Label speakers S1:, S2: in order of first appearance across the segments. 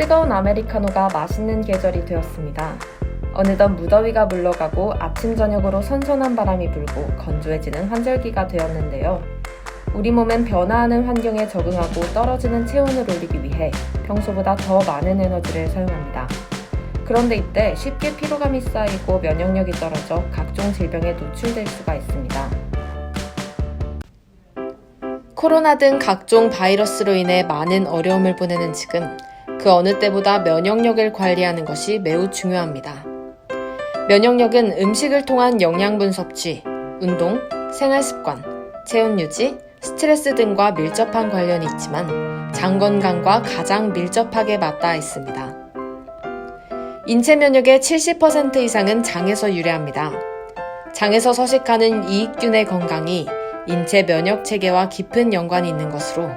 S1: 뜨거운 아메리카노가 맛있는 계절이 되었습니다. 어느덧 무더위가 물러가고 아침 저녁으로 선선한 바람이 불고 건조해지는 환절기가 되었는데요. 우리 몸은 변화하는 환경에 적응하고 떨어지는 체온을 올리기 위해 평소보다 더 많은 에너지를 사용합니다. 그런데 이때 쉽게 피로감이 쌓이고 면역력이 떨어져 각종 질병에 노출될 수가 있습니다. 코로나 등 각종 바이러스로 인해 많은 어려움을 보내는 지금 그 어느 때보다 면역력을 관리하는 것이 매우 중요합니다. 면역력은 음식을 통한 영양분 섭취, 운동, 생활 습관, 체온 유지, 스트레스 등과 밀접한 관련이 있지만 장 건강과 가장 밀접하게 맞닿아 있습니다. 인체 면역의 70% 이상은 장에서 유래합니다. 장에서 서식하는 이익균의 건강이 인체 면역 체계와 깊은 연관이 있는 것으로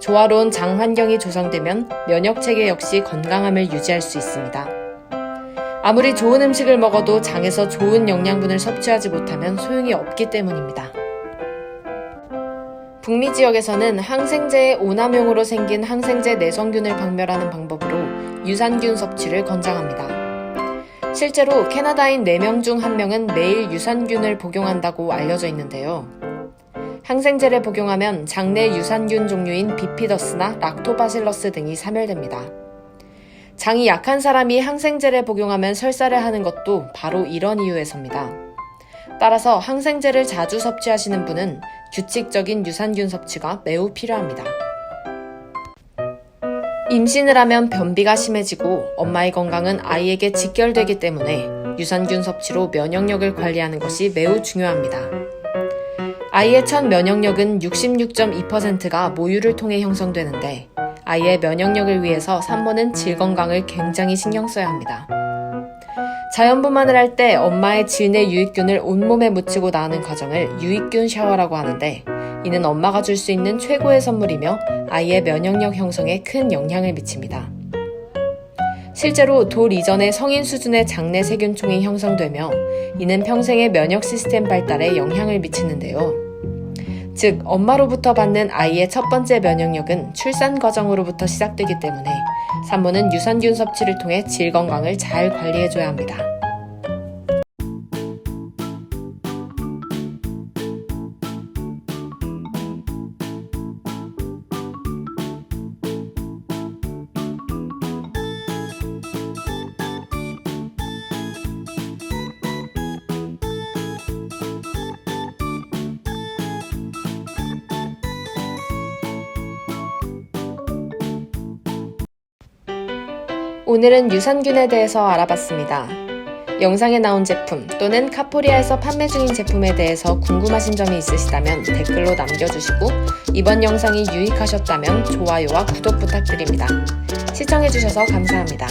S1: 조화로운 장 환경이 조성되면 면역 체계 역시 건강함을 유지할 수 있습니다. 아무리 좋은 음식을 먹어도 장에서 좋은 영양분을 섭취하지 못하면 소용이 없기 때문입니다. 북미 지역에서는 항생제의 오남용으로 생긴 항생제 내성균을 박멸하는 방법으로 유산균 섭취를 권장합니다. 실제로 캐나다인 4명 중 1명은 매일 유산균을 복용한다고 알려져 있는데요. 항생제를 복용하면 장내 유산균 종류인 비피더스나 락토바실러스 등이 사멸됩니다. 장이 약한 사람이 항생제를 복용하면 설사를 하는 것도 바로 이런 이유에서입니다. 따라서 항생제를 자주 섭취하시는 분은 규칙적인 유산균 섭취가 매우 필요합니다. 임신을 하면 변비가 심해지고 엄마의 건강은 아이에게 직결되기 때문에 유산균 섭취로 면역력을 관리하는 것이 매우 중요합니다. 아이의 첫 면역력은 66.2%가 모유를 통해 형성되는데 아이의 면역력을 위해서 산모는 질 건강을 굉장히 신경 써야 합니다. 자연분만을 할 때 엄마의 질내 유익균을 온몸에 묻히고 나오는 과정을 유익균 샤워라고 하는데 이는 엄마가 줄 수 있는 최고의 선물이며 아이의 면역력 형성에 큰 영향을 미칩니다. 실제로 돌 이전의 성인 수준의 장내 세균총이 형성되며 이는 평생의 면역 시스템 발달에 영향을 미치는데요. 즉, 엄마로부터 받는 아이의 첫 번째 면역력은 출산 과정으로부터 시작되기 때문에 산모는 유산균 섭취를 통해 질 건강을 잘 관리해줘야 합니다. 오늘은 유산균에 대해서 알아봤습니다. 영상에 나온 제품 또는 카포리아에서 판매 중인 제품에 대해서 궁금하신 점이 있으시다면 댓글로 남겨주시고 이번 영상이 유익하셨다면 좋아요와 구독 부탁드립니다. 시청해주셔서 감사합니다.